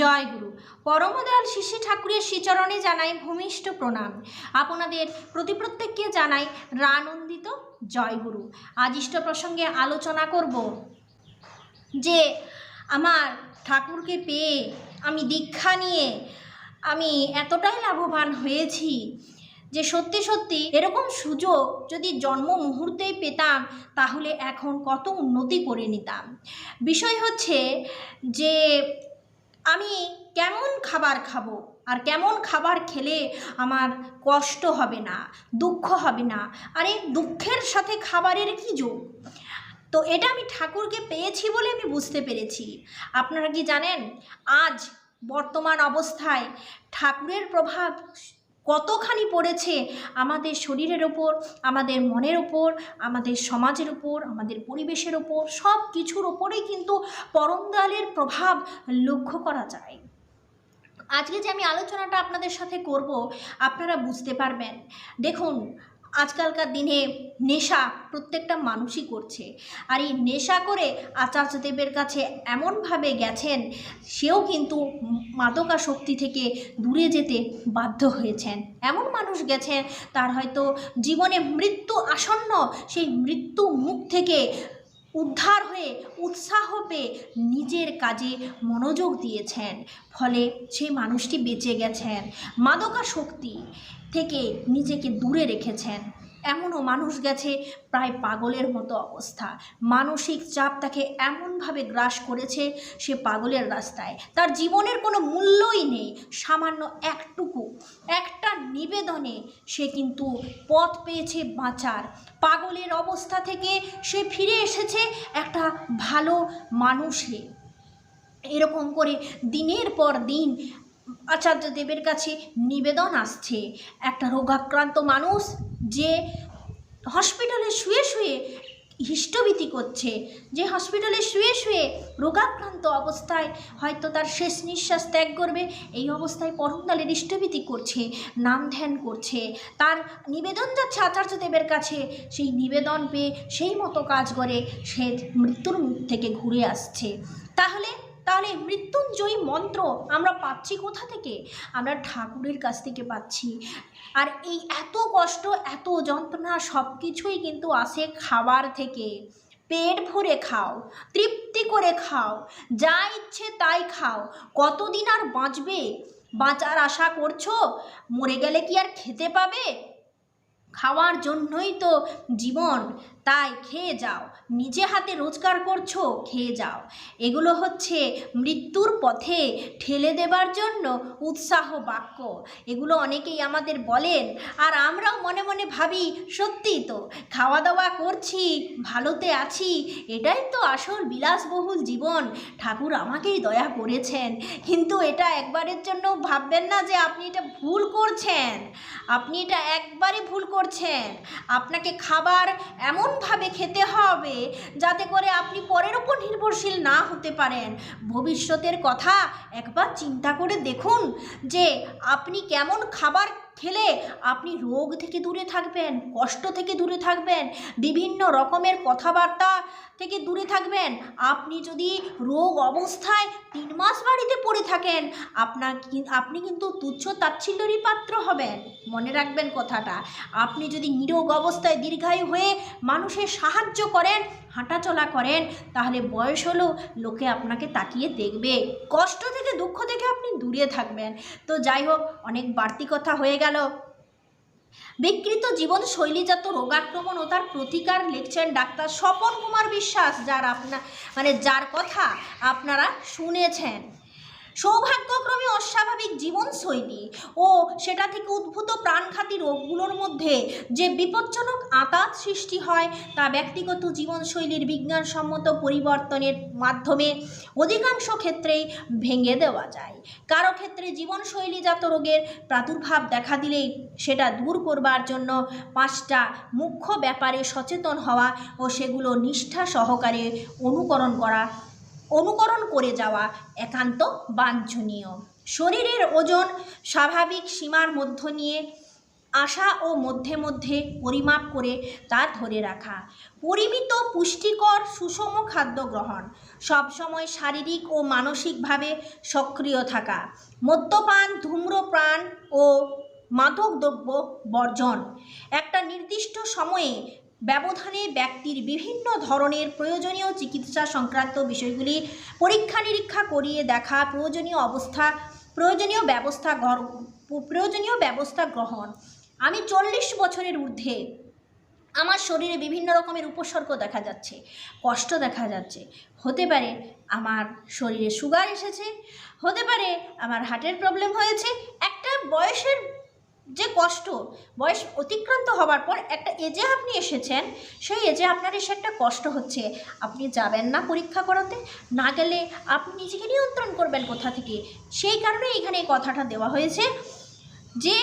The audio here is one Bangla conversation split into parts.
জয় গুরু। পরমদয়াল শিশি ঠাকুরের শ্রীচরণে জানাই ভূমিষ্ঠ প্রণাম। আপনাদের প্রতি প্রত্যেককে জানাই রানন্দিত জয় গুরু। আজ ইষ্ট প্রসঙ্গে আলোচনা করব যে, আমার ঠাকুরকে পেয়ে আমি দীক্ষা নিয়ে আমি এতটাই লাভবান হয়েছি যে সত্যি সত্যি এরকম সুযোগ যদি জন্ম মুহূর্তেই পেতাম, তাহলে এখন কত উন্নতি করে নিতাম। বিষয় হচ্ছে যে আমি কেমন খাবার খাব? আর কেমন খাবার খেলে আমার কষ্ট হবে না, দুঃখ হবে না? আরে দুঃখের সাথে খাবারের কি যোগ? তো এটা আমি ঠাকুরকে পেয়েছি বলে আমি বুঝতে পেরেছি। আপনারা কি জানেন? আজ বর্তমান অবস্থায় ঠাকুরের প্রভাব কতখানি পড়েছে আমাদের শরীরের ওপর, আমাদের মনের ওপর, আমাদের সমাজের ওপর, আমাদের পরিবেশের ওপর, সব কিছুর ওপরেই কিন্তু পরমদয়ালের প্রভাব লক্ষ্য করা যায়। আজকে যে আমি আলোচনাটা আপনাদের সাথে করব, আপনারা বুঝতে পারবেন। দেখুন আজকালকার দিনে নেশা প্রত্যেকটা মানুষই করছে। আর এই নেশা করে আচার্যদেবের কাছে এমনভাবে গেছেন, সেও কিন্তু মাদকা শক্তি থেকে দূরে যেতে বাধ্য হয়েছেন। এমন মানুষ গেছেন, তার হয়তো জীবনে মৃত্যু আসন্ন, সেই মৃত্যু মুখ থেকে উদ্ধার হয়ে, উৎসাহ পেয়ে নিজের কাজে মনোযোগ দিয়েছেন। ফলে সেই মানুষটি বেঁচে গেছেন। মাদকাশক্তি থেকে নিজেকে দূরে রেখেছেন। এমনও মানুষ গেছে প্রায় পাগলের মতো অবস্থা। মানসিক চাপ তাকে এমনভাবে গ্রাস করেছে সে পাগলের রাস্তায়। তার জীবনের কোনো মূল্যই নেই, সামান্য একটুকু। একটা নিবেদনে সে কিন্তু পথ পেয়েছে বাঁচার। পাগলের অবস্থা থেকে সে ফিরে এসেছে একটা ভালো মানুষে। এরকম করে দিনের পর দিন আচার্য দেবের কাছে নিবেদন আসছে। একটা রোগাক্রান্ত মানুষ যে হসপিটালে শুয়ে শুয়ে হিষ্টভীতি করছে, যে হসপিটালে শুয়ে শুয়ে রোগাক্রান্ত অবস্থায় হয়তো তার শেষ নিঃশ্বাস ত্যাগ করবে, এই অবস্থায় পরমদালের ইষ্টভীতি করছে, নাম ধ্যান করছে। তার নিবেদন যাচ্ছে আচার্য দেবের কাছে, সেই নিবেদন পেয়ে সেই মতো কাজ করে, সে মৃত্যুর মুখ থেকে ঘুরে আসছে। তাহলে তাহলে মৃত্যুঞ্জয়ী মন্ত্র আমরা পাচ্ছি কোথা থেকে? আমরা ঠাকুরের কাছ থেকে পাচ্ছি। আর এই এত কষ্ট, এত যন্ত্রণা সব কিছুই কিন্তু আসে খাবার থেকে। পেট ভরে খাও, তৃপ্তি করে খাও, যা ইচ্ছে তাই খাও। কতদিন আর বাঁচবে? বাঁচার আশা করছ? মরে গেলে কি আর খেতে পাবে? খাওয়ার জন্যই তো জীবন, তাই খেয়ে যাও। নিজে হাতে রোজগার করছ, খেয়ে যাও। এগুলো হচ্ছে মৃত্যুর পথে ঠেলে দেবার জন্য উৎসাহ বাক্য। এগুলো অনেকেই আমাদের বলেন, আর আমরাও মনে মনে ভাবি, সত্যিই তো খাওয়া দাওয়া করছি, ভালোতে আছি, এটাই তো আসল বিলাসবহুল জীবন। ঠাকুর আমাকেই দয়া করেছেন। কিন্তু এটা একবারের জন্য ভাববেন না যে আপনি এটা ভুল করছেন। আপনি এটা একবারে ভুল করছেন। আপনাকে খাবার এমনভাবে খেতে হবে যাতে করে আপনি পরের ওপর নির্ভরশীল না হতে পারেন। ভবিষ্যতের কথা একবার চিন্তা করে দেখুন যে আপনি কেমন খাবার খেলে আপনি রোগ থেকে দূরে থাকবেন, কষ্ট থেকে দূরে থাকবেন, বিভিন্ন রকমের কথাবার্তা থেকে দূরে থাকবেন। আপনি যদি রোগ অবস্থায় তিন মাস বাড়িতে পড়ে থাকেন, আপনার আপনি কিন্তু তুচ্ছ তাচ্ছিল্যরই পাত্র হবেন। মনে রাখবেন কথাটা। আপনি যদি নিরোগ অবস্থায় দীর্ঘায়ু হয়ে মানুষের সাহায্য করেন হাঁটাচলা করেন, তাহলে বয়স হলেও লোকে আপনাকে তাকিয়ে দেখবে। কষ্ট থেকে দুঃখ থেকে আপনি দূরে থাকবেন। তো যাই হোক, অনেক বাড়তি কথা হয়ে গেল। বিকৃত জীবনশৈলীজাত রোগাক্রমণ ও তার প্রতিকার লিখছেন ডাক্তার স্বপন কুমার বিশ্বাস, যার আপনার মানে যার কথা আপনারা শুনেছেন। সৌভাগ্যক্রমে অস্বাভাবিক জীবনশৈলী ও সেটা থেকে উদ্ভূত প্রাণঘাতী রোগগুলোর মধ্যে যে বিপজ্জনক আতাত সৃষ্টি হয়, তা ব্যক্তিগত জীবনশৈলীর বিজ্ঞানসম্মত পরিবর্তনের মাধ্যমে অধিকাংশ ক্ষেত্রেই ভেঙে দেওয়া যায়। কারও ক্ষেত্রে জীবনশৈলীজাত রোগের প্রাদুর্ভাব দেখা দিলেই সেটা দূর করবার জন্য পাঁচটা মুখ্য ব্যাপারে সচেতন হওয়া ও সেগুলো নিষ্ঠা সহকারে অনুকরণ করা অনুকরণ করে যাওয়া একান্ত বাঞ্ছনীয়। শরীরের ওজন স্বাভাবিক সীমার মধ্য নিয়ে আশা ও মধ্যে মধ্যে পরিমাপ করে তা ধরে রাখা। পরিমিত পুষ্টিকর সুষম খাদ্য গ্রহণ। সবসময় শারীরিক ও মানসিকভাবে সক্রিয় থাকা। মদ্যপান ধূম্রপান ও মাদক দ্রব্য বর্জন। একটা নির্দিষ্ট সময়ে ব্যবধানে ব্যক্তির বিভিন্ন ধরনের প্রয়োজনীয় চিকিৎসা সংক্রান্ত বিষয়গুলি পরীক্ষা নিরীক্ষা করিয়ে দেখা, প্রয়োজনীয় অবস্থা, প্রয়োজনীয় ব্যবস্থা প্রয়োজনীয় ব্যবস্থা গ্রহণ। আমি চল্লিশ বছরের ঊর্ধ্বে আমার শরীরে বিভিন্ন রকমের উপসর্গ দেখা যাচ্ছে, কষ্ট দেখা যাচ্ছে। হতে পারে আমার শরীরে সুগার এসেছে, হতে পারে আমার হার্টের প্রবলেম হয়েছে। একটা বয়সের যে কষ্ট, বয়স অতিক্রান্ত হবার পর একটা এজে আপনি এসেছেন, সেই এজে আপনার এসে একটা কষ্ট হচ্ছে। আপনি যাবেন না পরীক্ষা করাতে, না গেলে আপনি নিজেকে নিয়ন্ত্রণ করবেন কোথা থেকে? সেই কারণে এখানে এই কথাটা দেওয়া হয়েছে যে,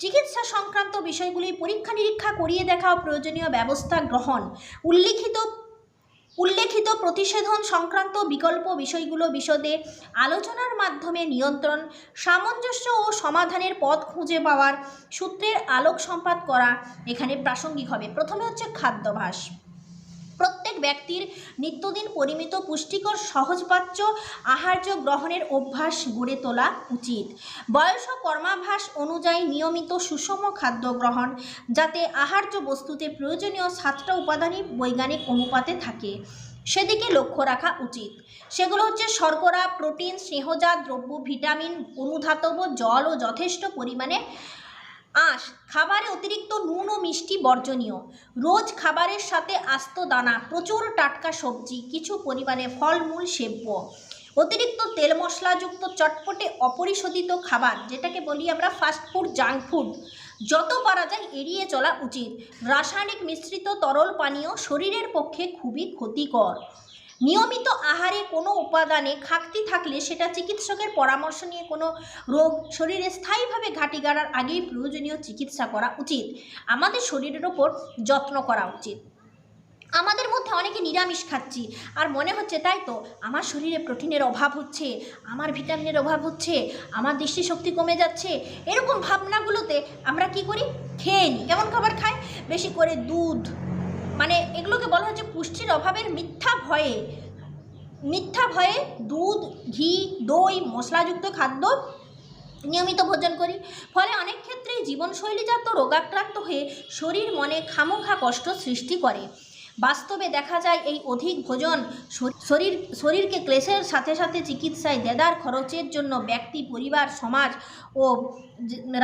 চিকিৎসা সংক্রান্ত বিষয়গুলি পরীক্ষা নিরীক্ষা করিয়ে দেখা প্রয়োজনীয় ব্যবস্থা গ্রহণ। উল্লিখিত উল্লেখিত প্রতিষেধন সংক্রান্ত বিকল্প বিষয়গুলো বিশদে আলোচনার মাধ্যমে নিয়ন্ত্রণ, সামঞ্জস্য ও সমাধানের পথ খুঁজে পাওয়ার সূত্রের আলোক সম্পাদ করা এখানে প্রাসঙ্গিক হবে। প্রথমে হচ্ছে খাদ্যাভাস প্রত্যেক ব্যক্তির নিত্যদিন পরিমিত পুষ্টিকর সহজপাচ্য আহার্য গ্রহণের অভ্যাস গড়ে তোলা উচিত। বয়স ও কর্মাভাস অনুযায়ী নিয়মিত সুষম খাদ্য গ্রহণ, যাতে আহার্য বস্তুতে প্রয়োজনীয় সাতটা উপাদানই বৈজ্ঞানিক অনুপাতে থাকে, সেদিকে লক্ষ্য রাখা উচিত। সেগুলো হচ্ছে শর্করা, প্রোটিন, স্নেহজাত দ্রব্য, ভিটামিন, অনুধাতব জল ও যথেষ্ট পরিমাণে আঁশ, খাবারে অতিরিক্ত নুন ও মিষ্টি বর্জনীয়। রোজ খাবারের সাথে আস্ত দানা, প্রচুর টাটকা সবজি, কিছু পরিমাণে ফলমূল সেব্য অতিরিক্ত তেল মশলাযুক্ত চটপটে অপরিশোধিত খাবার, যেটাকে বলি আমরা ফাস্ট ফুড জাঙ্ক ফুড যত পারা যায় এড়িয়ে চলা উচিত। রাসায়নিক মিশ্রিত তরল পানীয় শরীরের পক্ষে খুবই ক্ষতিকর। নিয়মিত আহারে কোনো উপাদানে ঘাটতি থাকলে সেটা চিকিৎসকের পরামর্শ নিয়ে কোনো রোগ শরীরে স্থায়ীভাবে ঘাটি গাড়ার আগেই প্রয়োজনীয় চিকিৎসা করা উচিত। আমাদের শরীরের ওপর যত্ন করা উচিত। আমাদের মধ্যে অনেকে নিরামিষ খাচ্ছি, আর মনে হচ্ছে তাই তো, আমার শরীরে প্রোটিনের অভাব হচ্ছে, আমার ভিটামিনের অভাব হচ্ছে, আমার দৃষ্টিশক্তি কমে যাচ্ছে, এরকম ভাবনাগুলোতে আমরা কি করি? খেয়ে নিই। কেমন খাবার খাই? বেশি করে দুধ মানে এগুলোকে বলা হচ্ছে পুষ্টির অভাবের মিথ্যা ভয়ে। মিথ্যা ভয়ে দুধ, ঘি, দই, মশলাযুক্ত খাদ্য নিয়মিত ভোজন করি। ফলে অনেক ক্ষেত্রেই জীবনশৈলীজাত রোগাক্রান্ত হয়ে শরীর, মনে খামোখা কষ্ট সৃষ্টি করে। বাস্তবে দেখা যায় এই অধিক ভোজন শরীর, শরীরকে ক্লেশের সাথে সাথে চিকিৎসায় দেদার খরচের জন্য ব্যক্তি, পরিবার, সমাজ ও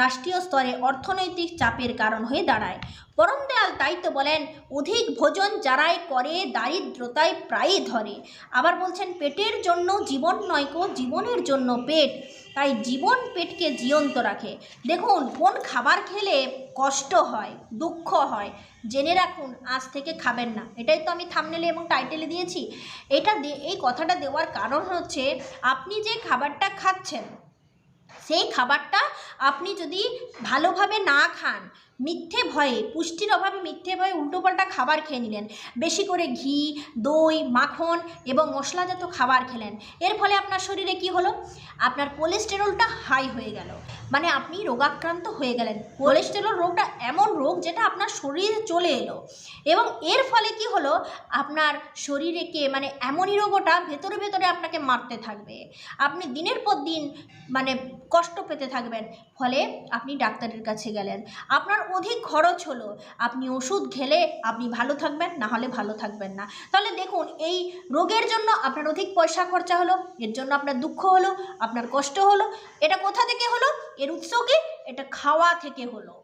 রাষ্ট্রীয় স্তরে অর্থনৈতিক চাপের কারণ হয়ে দাঁড়ায়। পরম দয়াল তাই তো বলেন, অধিক ভোজন যারাই করে দারিদ্রতায় প্রায়ই ধরে। আবার বলছেন, পেটের জন্য জীবন নয়কো জীবনের জন্য পেট। তাই জীবন পেটকে জীবন্ত রাখে। দেখুন, কোন খাবার খেলে কষ্ট হয়, দুঃখ হয়, জেনে রাখুন, আজ থেকে খাবেন না। এটাই তো আমি থামনেলে এবং টাইটেলে দিয়েছি। এটা এই কথাটা দেওয়ার কারণ হচ্ছে, আপনি যে খাবারটা খাচ্ছেন সেই খাবারটা আপনি যদি ভালোভাবে না খান মিথ্যে ভয়ে, পুষ্টির অভাবে মিথ্যে ভয়ে উল্টোপাল্টা খাবার খেয়ে নিলেন। বেশি করে ঘি, দই, মাখন এবং মশলাজাত খাবার খেলেন। এর ফলে আপনার শরীরে কি হলো? আপনার কোলেস্টেরলটা হাই হয়ে গেল। মানে আপনি রোগাক্রান্ত হয়ে গেলেন। কোলেস্টেরল রোগটা এমন রোগ যেটা আপনার শরীরে চলে এলো। এবং এর ফলে কি হলো? আপনার শরীরেকে মানে এমনই রোগ ওটা ভেতরে ভেতরে আপনাকে মারতে থাকবে। আপনি দিনের পর দিন মানে কষ্ট পেতে থাকবেন। ফলে আপনি ডাক্তারের কাছে গেলেন। আপনার অধিক খরচ হলো। আপনি ওষুধ খেলে আপনি ভালো থাকবেন, না হলে ভালো থাকবেন না। তাহলে দেখুন, এই রোগের জন্য আপনার অধিক পয়সা খরচা হলো, এর জন্য আপনার দুঃখ হলো, আপনার কষ্ট হলো। এটা কোথা থেকে হলো? এর উৎস কি? এটা খাওয়া থেকে হলো।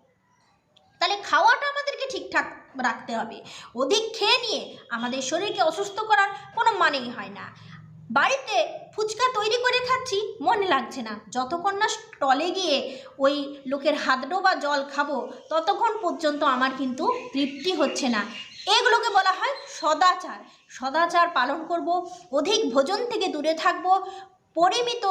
তাহলে খাওয়াটা আমাদেরকে ঠিকঠাক রাখতে হবে। অধিক খেয়ে নিয়ে আমাদের শরীরকে অসুস্থ করার কোনো মানেই হয় না। বাড়িতে ফুচকা তৈরি করে খাচ্ছি, মনে লাগছে না। যতক্ষণ না স্টলে গিয়ে ওই লোকের হাত ডোবা জল খাব, ততক্ষণ পর্যন্ত আমার কিন্তু তৃপ্তি হচ্ছে না। এগুলোকে বলা হয় সদাচার। সদাচার পালন করব, অধিক ভোজন থেকে দূরে থাকব, পরিমিত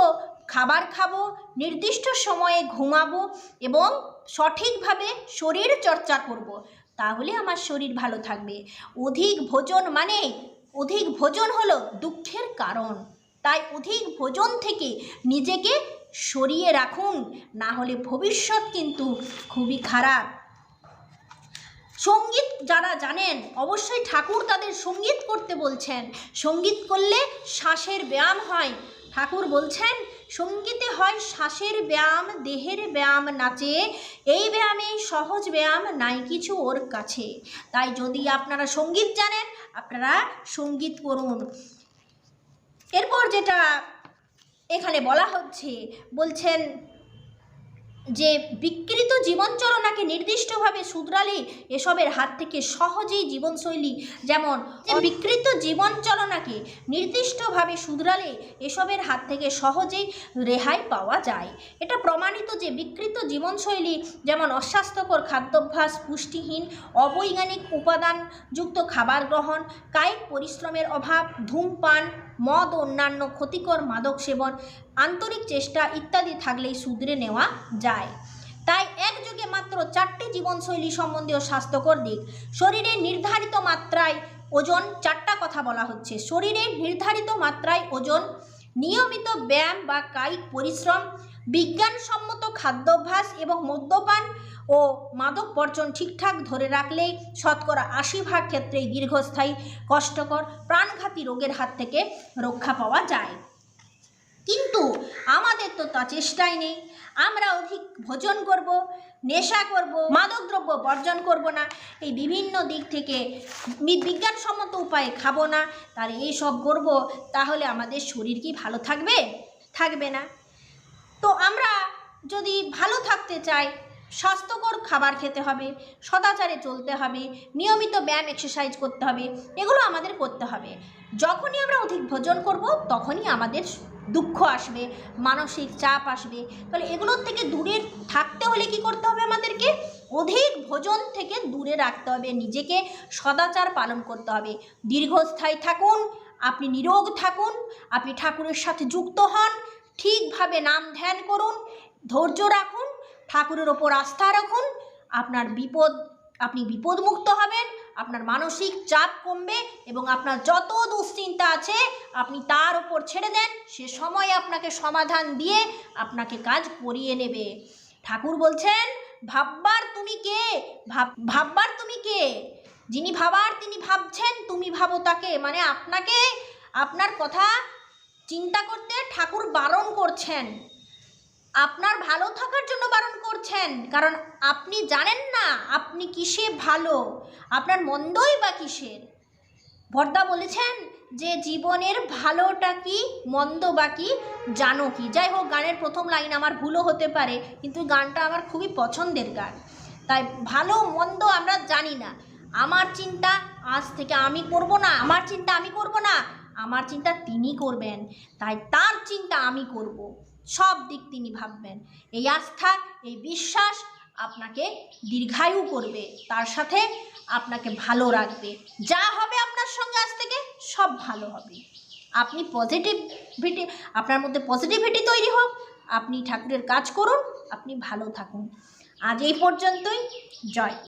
খাবার খাব, নির্দিষ্ট সময়ে ঘুমাবো এবং সঠিকভাবে শরীর চর্চা করব। তাহলে আমার শরীর ভালো থাকবে। অধিক ভোজন মানে অধিক ভোজন হলো দুঃখের কারণ। তাই অধিক ভোজন থেকে নিজেকে সরিয়ে রাখুন, না হলে ভবিষ্যৎ কিন্তু খুবই খারাপ। সংগীত যারা জানেন, অবশ্যই ঠাকুর তাদের সংগীত করতে বলছেন। সংগীত করলে শ্বাসের ব্যায়াম হয়। ঠাকুর বলছেন, সঙ্গীতে হয় শ্বাসের ব্যায়াম, দেহের ব্যায়াম নাচে। এই ব্যায়ামে সহজ ব্যায়াম, নাই কিছু ওর কাছে। তাই যদি আপনারা সংগীত জানেন আপনারা সংগীত করুন এরপর যেটা এখানে বলা হচ্ছে বলছেন যে বিকৃত জীবনচলনাকে নির্দিষ্টভাবে শুধরালে এসবের হাত থেকে সহজেই জীবনশৈলী যেমন যে বিকৃত জীবনচলনাকে নির্দিষ্টভাবে শুধরালে এসবের হাত থেকে সহজেই রেহাই পাওয়া যায়। এটা প্রমাণিত যে বিকৃত জীবনশৈলী যেমন অস্বাস্থ্যকর খাদ্যাভ্যাস পুষ্টিহীন অবৈজ্ঞানিক উপাদানযুক্ত খাবার গ্রহণ কায়িক পরিশ্রমের অভাব ধূমপান মদ অন্যান্য ক্ষতিকর মাদক সেবন আন্তরিক চেষ্টা ইত্যাদি থাকলেই শুধরে নেওয়া যায়। তাই একযোগে মাত্র চারটি জীবনশৈলী সম্বন্ধীয় স্বাস্থ্যকর দিক, শরীরে নির্ধারিত মাত্রায় ওজন, চারটা কথা বলা হচ্ছে। শরীরের নির্ধারিত মাত্রায় ওজন, নিয়মিত ব্যায়াম বা কায়িক পরিশ্রম, বিজ্ঞানসম্মত খাদ্যাভ্যাস এবং মদ্যপান ও মাদক বর্জন ঠিকঠাক ধরে রাখলেই শতকরা আশি ভাগ ক্ষেত্রেই দীর্ঘস্থায়ী, কষ্টকর, প্রাণঘাতী রোগের হাত থেকে রক্ষা পাওয়া যায়। কিন্তু আমাদের তো তা চেষ্টাই নেই। আমরা অধিক ভোজন করব, নেশা করব, মাদকদ্রব্য বর্জন করব না। এই বিভিন্ন দিক থেকে বিজ্ঞানসম্মত উপায়ে খাব না। তাহলে এই সব করব, তাহলে আমাদের শরীর কি ভালো থাকবে? থাকবে না। তো আমরা যদি ভালো থাকতে চাই, স্বাস্থ্যকর খাবার খেতে হবে, সদাচারে চলতে হবে, নিয়মিত ব্যায়াম এক্সারসাইজ করতে হবে, এগুলো আমাদের করতে হবে। যখনই আমরা অধিক ভোজন করব, তখনই আমাদের দুঃখ আসবে, মানসিক চাপ আসবে। তাহলে এগুলোর থেকে দূরে থাকতে হলে কি করতে হবে আমাদেরকে? অধিক ভোজন থেকে দূরে রাখতে হবে, নিজেকে সদাচার পালন করতে হবে। দীর্ঘস্থায়ী থাকুন, আপনি নিরোগ থাকুন, আপনি ঠাকুরের সাথে যুক্ত হন, ঠিকভাবে নাম ধ্যান করুন, ধৈর্য রাখুন, ঠাকুরের ওপর আস্থা রাখুন, আপনার বিপদ, আপনি বিপদমুক্ত হবেন আপনার মানসিক চাপ কমবে এবং আপনার যত দুশ্চিন্তা আছে, আপনি তার ওপর ছেড়ে দেন। সে সময় আপনাকে সমাধান দিয়ে আপনাকে কাজ করিয়ে নেবে। ঠাকুর বলছেন, ভাববার তুমি কে? ভাব, ভাববার তুমি কে? যিনি ভাবার তিনি ভাবছেন, তুমি ভাবো তাকে। মানে আপনাকে, আপনার কথা চিন্তা করতে ঠাকুর বারণ করছেন। আপনার ভালো থাকার জন্য বারণ করছেন। কারণ আপনি জানেন না আপনি কিসে ভালো, আপনার মন্দই বা কিসের। বর্দা বলেছেন যে জীবনের ভালোটা কি, মন্দ বা কি, জানো কি। যাই হোক, গানের প্রথম লাইন আমার ভুলও হতে পারে, কিন্তু গানটা আমার খুবই পছন্দের গান। তাই ভালো, মন্দ আমরা জানি না। আমার চিন্তা আজ থেকে আমি করব না, আমার চিন্তা আমি করব না, আমার চিন্তা তিনি করবেন। তাই তার চিন্তা আমি করব। সব দিক তিনি ভাববেন। এই আস্থা, এই বিশ্বাস আপনাকে দীর্ঘায়ু করবে, তার সাথে আপনাকে ভালো রাখবে। যা হবে আপনার সঙ্গে আজ থেকে, সব ভালো হবে। আপনি পজিটিভিটি আপনার মধ্যে পজিটিভিটি তৈরি হোক, আপনি ঠাকুরের কাজ করুন, আপনি ভালো থাকুন। আজ এই পর্যন্তই। জয়।